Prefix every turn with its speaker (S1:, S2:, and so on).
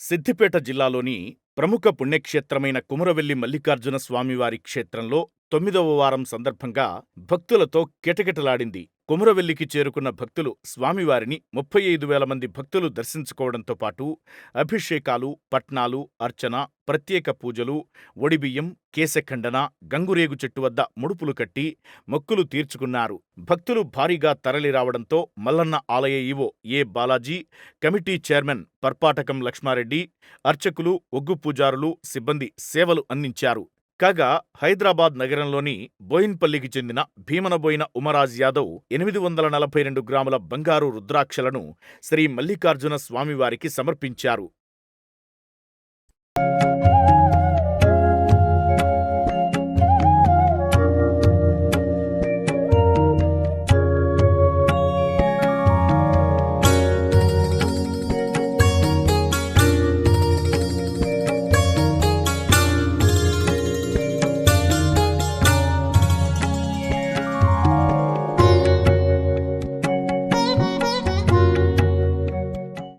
S1: సిద్దిపేట జిల్లాలోని ప్రముఖ పుణ్యక్షేత్రమైన కుమరవెల్లి మల్లికార్జున స్వామివారి క్షేత్రంలో తొమ్మిదవ వారం సందర్భంగా భక్తులతో కిటకిటలాడింది. కుమరవెల్లికి చేరుకున్న భక్తులు స్వామివారిని ముప్పై ఐదు వేల మంది భక్తులు దర్శించుకోవడంతో పాటు అభిషేకాలు, పట్నాలు, అర్చన, ప్రత్యేక పూజలు, ఒడిబియ్యం, కేశఖండన, గంగురేగు చెట్టు వద్ద ముడుపులు కట్టి మొక్కులు తీర్చుకున్నారు. భక్తులు భారీగా తరలిరావడంతో మల్లన్న ఆలయ EO A. Balaji, committee chairman Parpatakam Lakshmareddy, అర్చకులు, ఒగ్గు పూజారులు, సిబ్బంది సేవలు అందించారు. కాగా హైదరాబాద్ నగరంలోని బోయిన్పల్లికి చెందిన భీమనబోయిన ఉమరాజ్ యాదవ్ ఎనిమిది వందల నలభై రెండు గ్రాముల బంగారు రుద్రాక్షలను శ్రీ మల్లికార్జున స్వామివారికి సమర్పించారు.